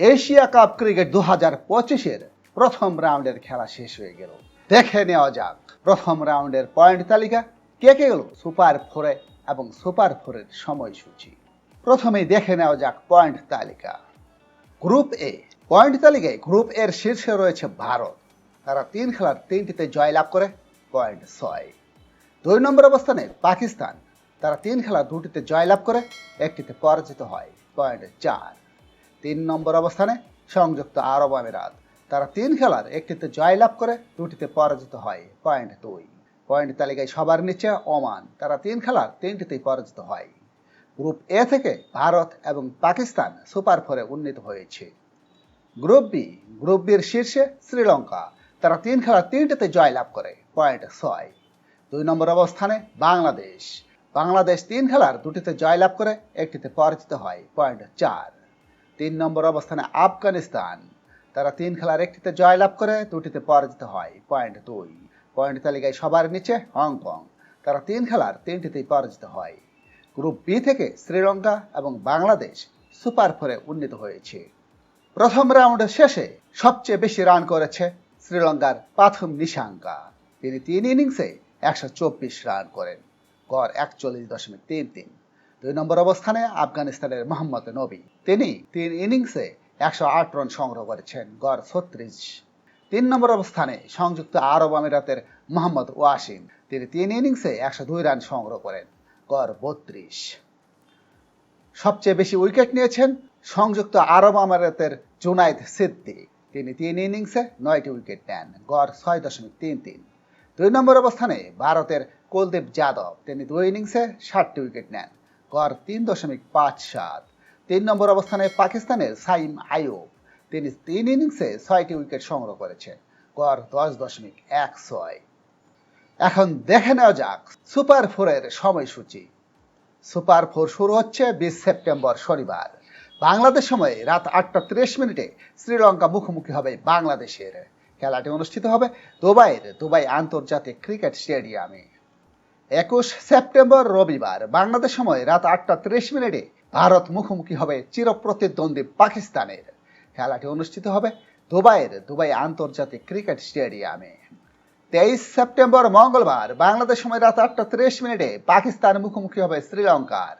Asia cup cricket দু হাজার পঁচিশের প্রথম রাউন্ডের খেলা শেষ হয়ে গেল। দেখে নেওয়া যাক, প্রথম রাউন্ডের পয়েন্ট তালিকা কে কে গেল? সুপার ফোরে এবং সুপার ফোরের সময়সূচি। প্রথমেই দেখে নেওয়া যাক পয়েন্ট তালিকা। গ্রুপ এ, পয়েন্ট তালিকায় গ্রুপ এর শীর্ষে রয়েছে ভারত। তারা তিন খেলার তিনটিতে জয়লাভ করে, পয়েন্ট ছয়। দুই নম্বর অবস্থানে পাকিস্তান। তারা তিন খেলা দুটিতে জয়লাভ করে, একটিতে পরাজিত হয়, পয়েন্ট চার। তিন নম্বর অবস্থানে সংযুক্ত আরব আমিরাত। তারা তিন খেলার একটিতে জয়লাভ করে, দুটিতে পরাজিত হয় পয়েন্ট দুই। পয়েন্ট তালিকায় সবার নিচে ওমান। তারা তিন খেলার তিনটিতেই পরাজিত হয়। গ্রুপ এ থেকে ভারত এবং পাকিস্তান সুপার ফোরে উন্নীত হয়েছে। গ্রুপ বি গ্রুপ বির শীর্ষে শ্রীলঙ্কা। তারা তিন খেলার তিনটিতে জয়লাভ করে পয়েন্ট ছয়। দুই নম্বর অবস্থানে বাংলাদেশ। বাংলাদেশ তিন খেলার দুটিতে জয়লাভ করে, একটিতে পরাজিত হয় পয়েন্ট চার। তিন নম্বর অবস্থানে আফগানিস্তান। তারা তিন খেলার একটিতে জয়লাভ করে, দুটিতে পরাজিত হয়। পয়েন্ট দুই। পয়েন্ট তালিকায় সবার নিচে হংকং। তারা তিন খেলার তিনটিতেই পরাজিত হয়। গ্রুপ বি থেকে শ্রীলঙ্কা এবং বাংলাদেশ সুপার ফোরে উন্নীত হয়েছে। প্রথম রাউন্ডের শেষে সবচেয়ে বেশি রান করেছে শ্রীলঙ্কার প্রথম নিশাঙ্কা। তিনি তিন ইনিংসে একশো চব্বিশ রান করেন। গড় একচল্লিশ দশমিক তিন তিন। দুই নম্বর অবস্থানে আফগানিস্তানের মোহাম্মদ নবী। তিনি তিন ইনিংসে একশো আট রান সংগ্রহ করেছেন, গড় ছত্রিশ। তিন নম্বর অবস্থানে সংযুক্ত আরব আমিরাতের মোহাম্মদ ওয়াসিম, তিনি তিন ইনিংসে একশো দুই রান সংগ্রহ করেন, গড় বত্রিশ। সবচেয়ে বেশি উইকেট নিয়েছেন সংযুক্ত আরব আমিরাতের জুনাইদ সিদ্দিক। তিনি তিন ইনিংসে নয়টি উইকেট নেন, গড় ছয় দশমিক তিন তিন। দুই নম্বর অবস্থানে ভারতের কুলদীপ যাদব, তিনি দুই ইনিংসে ষাটটি উইকেট নেন গড় তিন দশমিক পাঁচ সাত। তিন নম্বর অবস্থানে পাকিস্তানের সাইম আয়ুব তিনি তিন ইনিংসে ছয়টি উইকেট সংগ্রহ করেছেন। গড় দশ দশমিক এক ছয়। এখন দেখে নেওয়া যাক সুপার ফোরের সময়সূচি। সুপার ফোর শুরু হচ্ছে বিশ সেপ্টেম্বর শনিবার। বাংলাদেশ সময়ে রাত আটটা ত্রিশ মিনিটে শ্রীলঙ্কা মুখোমুখি হবে বাংলাদেশের। খেলাটি অনুষ্ঠিত হবে দুবাইয়ের দুবাই আন্তর্জাতিক ক্রিকেট স্টেডিয়ামে। একুশ সেপ্টেম্বর রবিবার, বাংলাদেশ সময় রাত আটটা ত্রিশ মিনিটে ভারত মুখোমুখি হবে চিরপ্রতিদ্বন্দ্বী পাকিস্তানের। খেলাটি অনুষ্ঠিত হবে দুবাইয়ের দুবাই আন্তর্জাতিক ক্রিকেট স্টেডিয়ামে। তেইশ সেপ্টেম্বর মঙ্গলবার, বাংলাদেশ সময় রাত আটটা ত্রিশ মিনিটে পাকিস্তান মুখোমুখি হবে শ্রীলঙ্কার।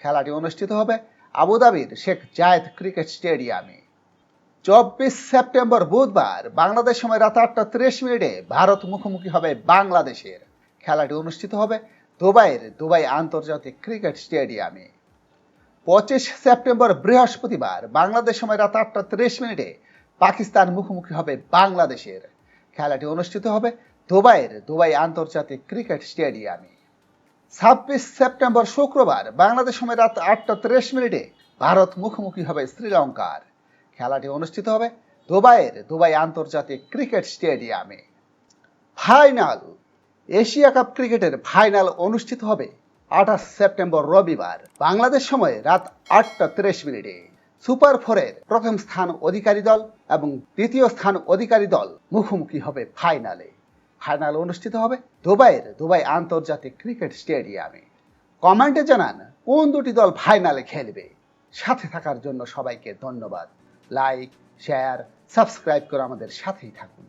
খেলাটি অনুষ্ঠিত হবে আবুধাবির শেখ জায়েদ ক্রিকেট স্টেডিয়ামে। চব্বিশ সেপ্টেম্বর বুধবার, বাংলাদেশ সময় রাত আটটা ত্রিশ মিনিটে ভারত মুখোমুখি হবে বাংলাদেশের। খেলাটি অনুষ্ঠিত হবে দুবাইয়ের দুবাই আন্তর্জাতিক ক্রিকেট স্টেডিয়ামে। পঁচিশ সেপ্টেম্বর বৃহস্পতিবার বাংলাদেশ সময় রাত আটটা ত্রিশ মিনিটে পাকিস্তান মুখোমুখি হবে বাংলাদেশের। খেলাটি অনুষ্ঠিত হবে দুবাইয়ের দুবাই আন্তর্জাতিক ক্রিকেট স্টেডিয়ামে। ছাব্বিশ সেপ্টেম্বর শুক্রবার বাংলাদেশ সময় রাত আটটা ত্রিশ মিনিটে ভারত মুখোমুখি হবে শ্রীলঙ্কার। খেলাটি অনুষ্ঠিত হবে দুবাইয়ের দুবাই আন্তর্জাতিক ক্রিকেট স্টেডিয়ামে। ফাইনাল এশিয়া কাপ ক্রিকেটের ফাইনাল অনুষ্ঠিত হবে আঠাশ সেপ্টেম্বর রবিবার, বাংলাদেশ সময়ে রাত আটটা তিরিশ মিনিটে। সুপার ফোরের প্রথম স্থান অধিকারী দল এবং দ্বিতীয় স্থান অধিকারী দল মুখোমুখি হবে ফাইনালে। ফাইনাল অনুষ্ঠিত হবে দুবাইয়ের দুবাই আন্তর্জাতিক ক্রিকেট স্টেডিয়ামে। কমেন্টে জানান, কোন দুটি দল ফাইনালে খেলবে? সাথে থাকার জন্য সবাইকে ধন্যবাদ। লাইক, শেয়ার, সাবস্ক্রাইব করে আমাদের সাথেই থাকুন।